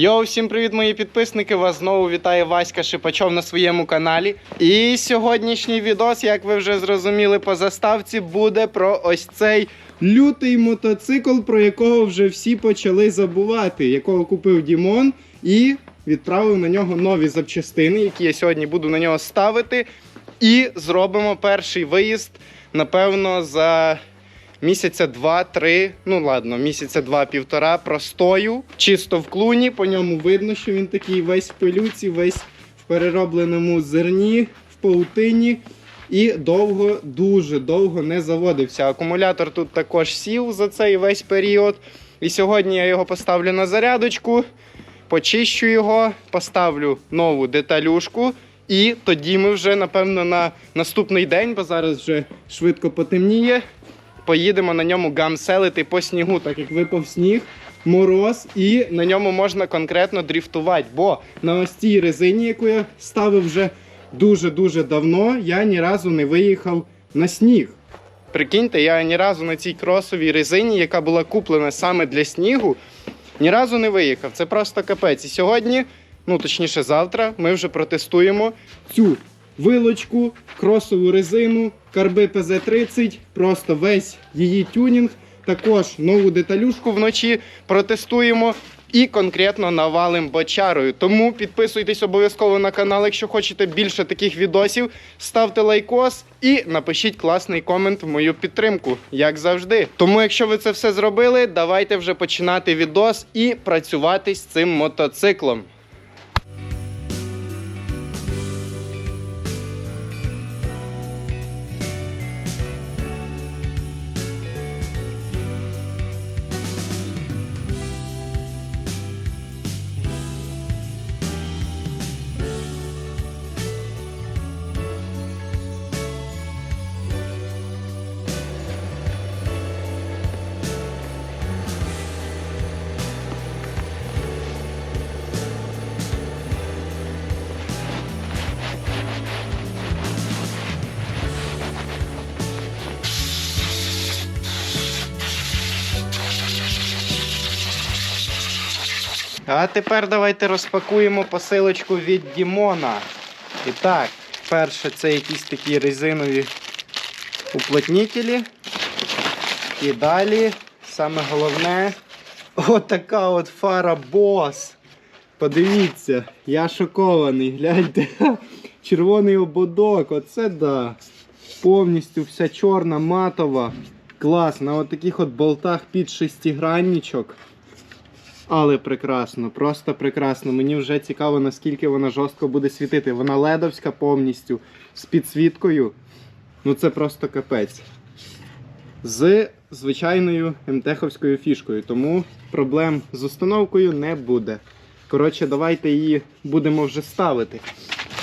Йоу, всім привіт, мої підписники! Вас знову вітає Васька Шипачов на своєму каналі. І сьогоднішній відос, як ви вже зрозуміли по заставці, буде про ось цей лютий мотоцикл, про якого вже всі почали забувати, якого купив Дімон і відправив на нього нові запчастини, які я сьогодні буду на нього ставити. І зробимо перший виїзд, напевно, за місяця два-три, ну ладно, місяця два-півтора простою, чисто в клуні. По ньому видно, що він такий весь в пилюці, весь в переробленому зерні, в паутині. І довго, дуже довго не заводився. Акумулятор тут також сів за цей весь період. І сьогодні я його поставлю на зарядочку, почищу його, поставлю нову деталюшку. І тоді ми вже, напевно, на наступний день, бо зараз вже швидко потемніє, поїдемо на ньому гамселити по снігу, так як випав сніг, мороз, і на ньому можна конкретно дріфтувати. Бо на ось цій резині, яку я ставив вже дуже-дуже давно, я ні разу не виїхав на сніг. Прикиньте, я ні разу на цій кросовій резині, яка була куплена саме для снігу, ні разу не виїхав. Це просто капець. І сьогодні, ну точніше, завтра, ми вже протестуємо цю вилочку, кросову резину, карби ПЗ-30, просто весь її тюнінг. Також нову деталюшку вночі протестуємо і конкретно навалим бочарою. Тому підписуйтесь обов'язково на канал, якщо хочете більше таких відосів. Ставте лайкос і напишіть класний комент в мою підтримку, як завжди. Тому, якщо ви це все зробили, давайте вже починати відос і працювати з цим мотоциклом. А тепер давайте розпакуємо посилочку від Дімона. І так, перше це якісь такі резинові уплотнітелі. І далі, саме головне, отака от фара бос. Подивіться, я шокований. Гляньте. Червоний ободок, оце да. Повністю вся чорна, матова. Клас, на от таких от болтах під шестигранничок. Але прекрасно, просто прекрасно. Мені вже цікаво, наскільки вона жорстко буде світити. Вона ледовська повністю з підсвіткою. Ну це просто капець. З звичайною МТХовською фішкою, тому проблем з установкою не буде. Коротше, давайте її будемо вже ставити.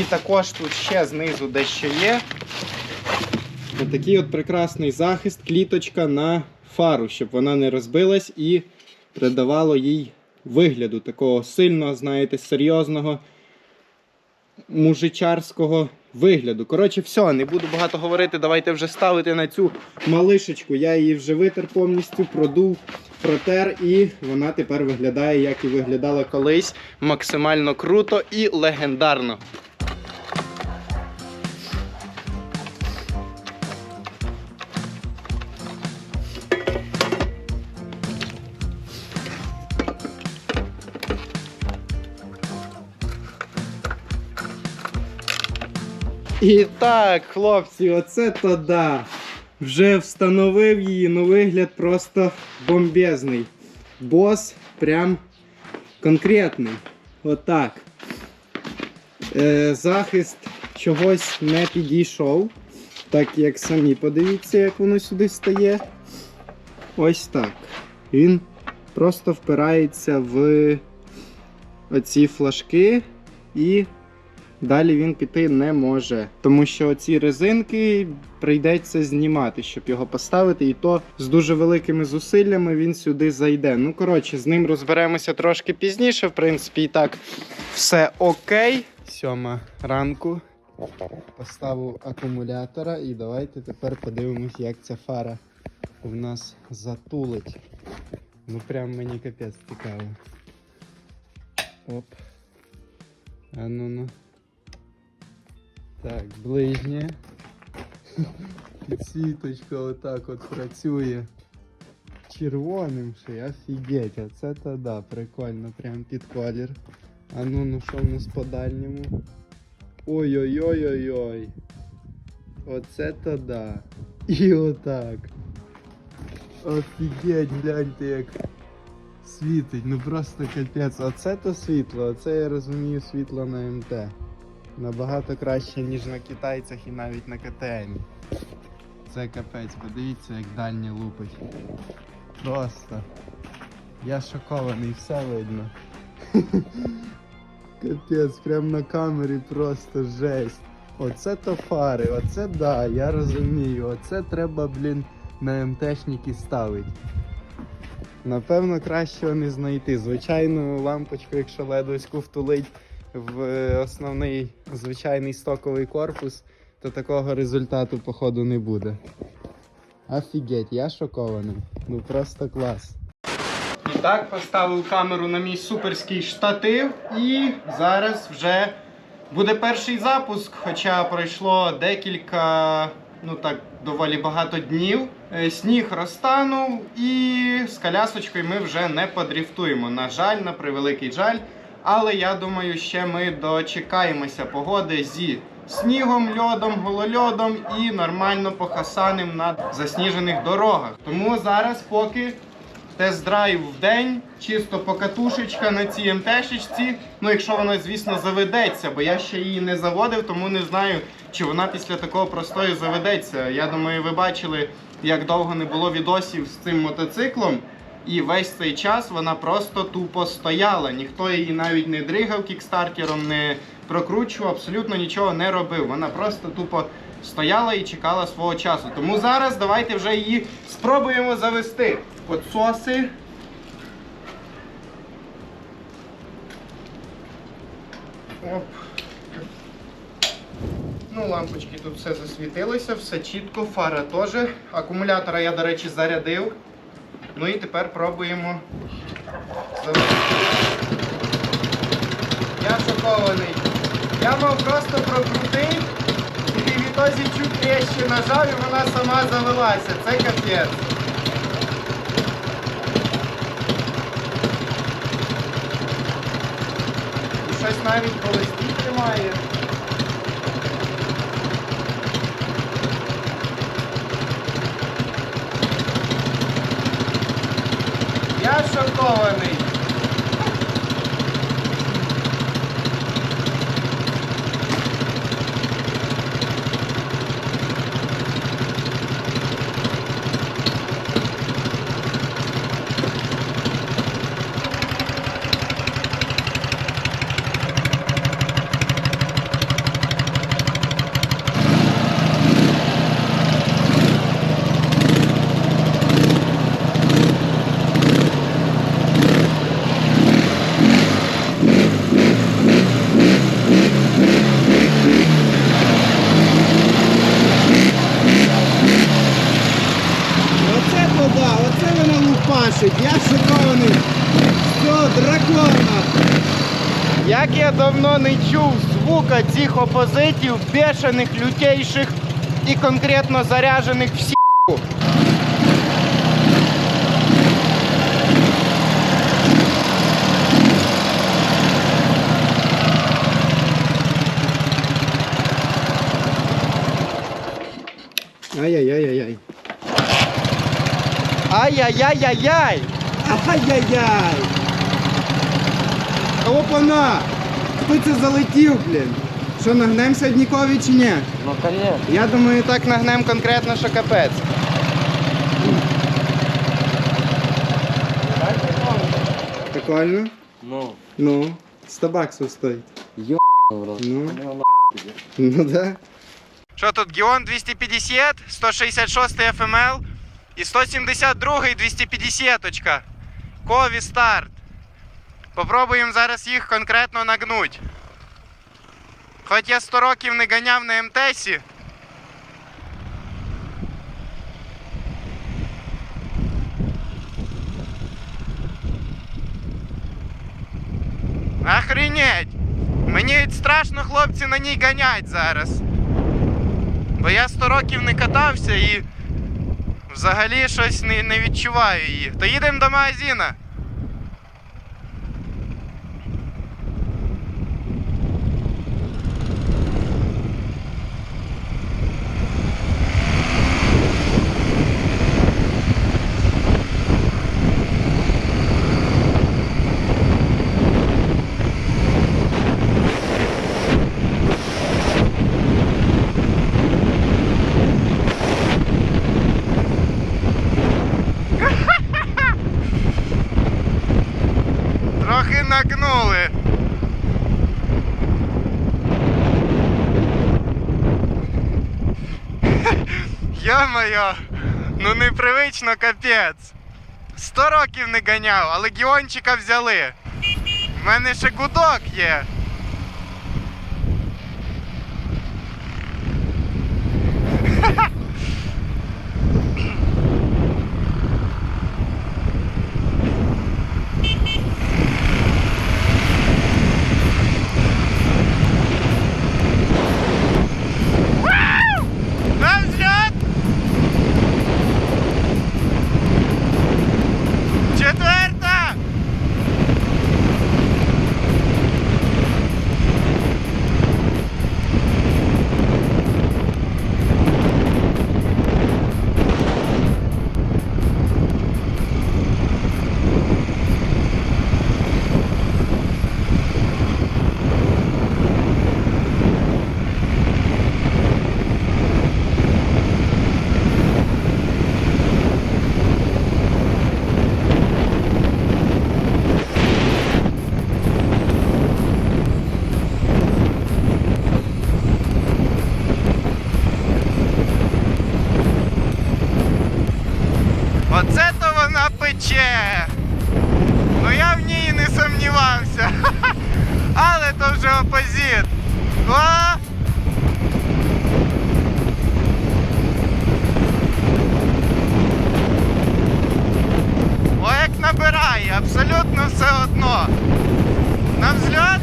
І також тут ще знизу дещо є. Отакий от прекрасний захист, кліточка на фару, щоб вона не розбилась і придавало їй вигляду такого сильного, знаєте, серйозного мужичарського вигляду. Коротше, все, не буду багато говорити. Давайте вже ставити на цю малишечку. Я її вже витер повністю, продув, протер, і вона тепер виглядає, як і виглядала колись. Максимально круто і легендарно. І так, хлопці, оце то да. Вже встановив її, ну вигляд просто бомбезний. Бос прям конкретний. Отак. Е, захист чогось не підійшов. Так як самі подивіться, як воно сюди стає. Ось так. Він просто впирається в оці флажки і Далі він піти не може, тому що ці резинки прийдеться знімати, щоб його поставити, і то з дуже великими зусиллями він сюди зайде. Ну, коротше, з ним розберемося трошки пізніше. В принципі, і так все окей. Сьома ранку. Поставив акумулятора і давайте тепер подивимось, як ця фара у нас затулить. Ну прям мені капець цікаво. Оп. А ну ну. Так, ближнє. Підсвіточка отак от працює. Червоним ще, офігеть, оце то да, прикольно, прям під колір. А ну ну що в нас по дальньому? Ой-ой-ой-ой-ой. Оце то да. І отак. Офігеть, гляньте як світить, ну просто капець. Оце то світло, оце я розумію світло на МТ. Набагато краще, ніж на китайцях і навіть на КТМ. Це капець, подивіться, як дальнє лупить. Просто. Я шокований, все видно. Капець, прям на камері просто жесть. Оце то фари, оце да, я розумію. Оце треба, блін, на МТшники ставити. Напевно, кращого не знайти. Звичайну лампочку, якщо ледоську втулить в е, основний звичайний стоковий корпус, то такого результату, походу, не буде. Офігеть, я шокований. Ну просто клас. І так, поставив камеру на мій суперський штатив, і зараз вже буде перший запуск, хоча пройшло декілька, ну так, доволі багато днів. Е, Сніг розтанув, і з колясочкою ми вже не подріфтуємо. На жаль, на превеликий жаль. Але я думаю, ще ми дочекаємося погоди зі снігом, льодом, голольодом і нормально похасаним на засніжених дорогах. Тому зараз, поки тест-драйв в день, чисто покатушечка на цій МТшечці. Ну, якщо вона, звісно, заведеться, бо я ще її не заводив, тому не знаю, чи вона після такого простою заведеться. Я думаю, ви бачили, як довго не було відосів з цим мотоциклом. І весь цей час вона просто тупо стояла. Ніхто її навіть не дригав кікстартером, не прокручував, абсолютно нічого не робив. Вона просто тупо стояла і чекала свого часу. Тому зараз давайте вже її спробуємо завести. Подсоси. Оп. Ну, лампочки тут все засвітилося, все чітко, фара теж. Акумулятора я, до речі, зарядив. Ну і тепер пробуємо завести. Я шокований. Я мав просто прокрутив і відтоді чуть трещі нажав і вона сама завелася. Це капець. Щось навіть по листі тримає. Я шокований. Оце то да, оце лупашить. Я шокований. Все, дракона. Як я давно не чув звука цих опозитів, бешених, лютейших і конкретно заряджених всі. Ай-яй-яй-яй-яй. Ай-яй-яй-яй-яй! Ай-яй-яй! Опана! Хто це залетів, блін? Що, нагнем Саднікові чи ні? Ну, конечно. Я думаю, так нагнем конкретно, що капець. Прикольно? Ну, Ну, 100 баксів стоїть. в. Ну. Ну, да. Що тут? Геон 250, 166 FML і 172 250 очка. Кові старт. Попробуємо зараз їх конкретно нагнуть. Хоч я 100 років не ганяв на МТСі. Ах, охренеть! Мені страшно хлопці на ній ганять зараз. Бо я 100 років не катався і взагалі щось не, не відчуваю її. То їдемо до магазина. Йо-моє, ну непривично капець. Сто років не ганяв, а легіончика взяли. У мене ще гудок є. На одно. На взльот?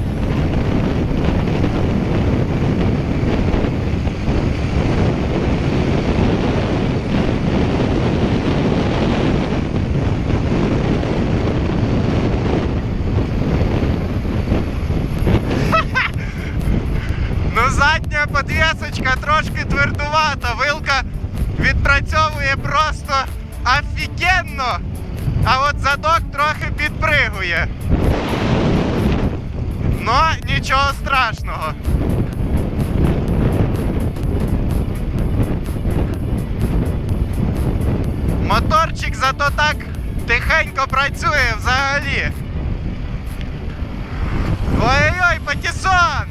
Ну, задня подвісочка трошки твердувата. Вилка відпрацьовує просто офігенно. А от задок трохи підпригує. Ну, нічого страшного. Моторчик зато так тихенько працює взагалі. Ой-ой-ой, патісон!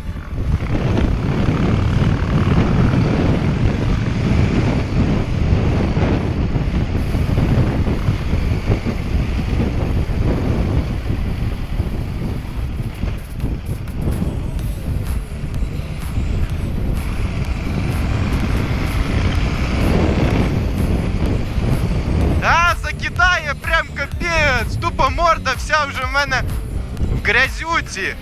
А, закидає прям капець. Тупо морда вся вже в мене в грязюці.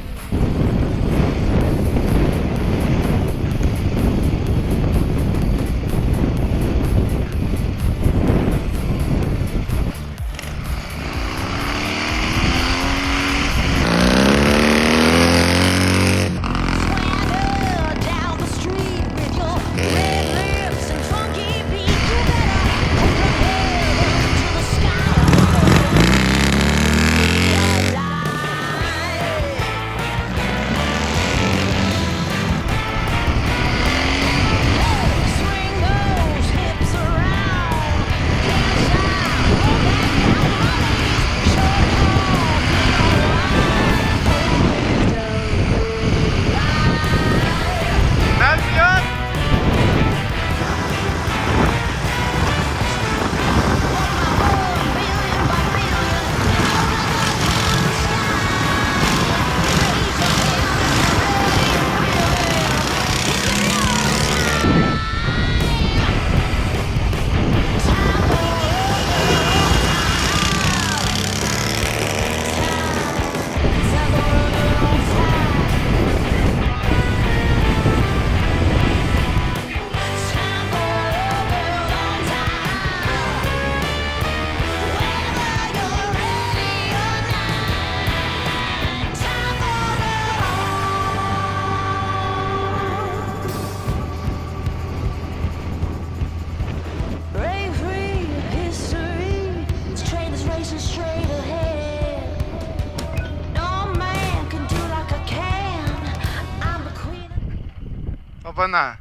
Обана.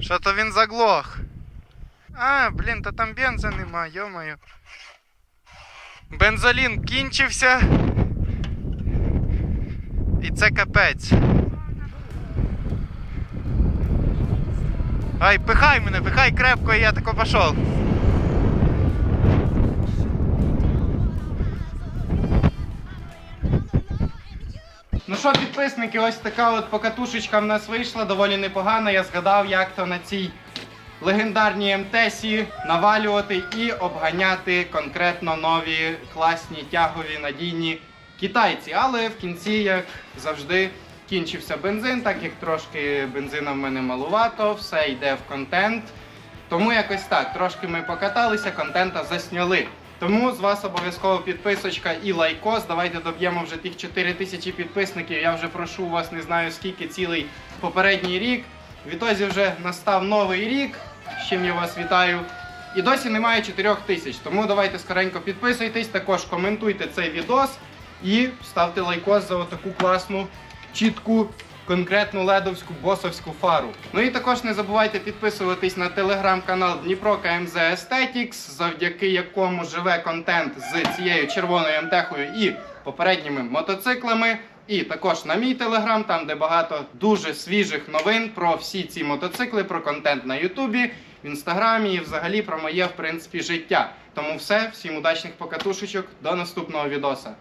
Що то він заглох? А, блін, та там бенза нема, йомаю. Бензолін кінчився. І це капець. Ай, пихай мене, пихай крепко, і я тако пішов. Ну що, підписники, ось така от покатушечка в нас вийшла, доволі непогана. Я згадав, як то на цій легендарній МТСі навалювати і обганяти конкретно нові класні тягові надійні китайці. Але в кінці, як завжди, кінчився бензин, так як трошки бензина в мене малувато, все йде в контент. Тому якось так, трошки ми покаталися, контента засняли. Тому з вас обов'язково підписочка і лайкос. Давайте доб'ємо вже тих 4 тисячі підписників. Я вже прошу вас не знаю скільки цілий попередній рік. Відтоді вже настав новий рік, з чим я вас вітаю. І досі немає 4 тисяч. Тому давайте скоренько підписуйтесь, також коментуйте цей відос і ставте лайкос за отаку класну, чітку, конкретну ледовську босовську фару. Ну і також не забувайте підписуватись на телеграм-канал Дніпро КМЗ Aesthetics, завдяки якому живе контент з цією червоною МТХою і попередніми мотоциклами. І також на мій телеграм, там де багато дуже свіжих новин про всі ці мотоцикли, про контент на Ютубі, в інстаграмі і взагалі про моє в принципі життя. Тому все, всім удачних покатушечок, до наступного відоса.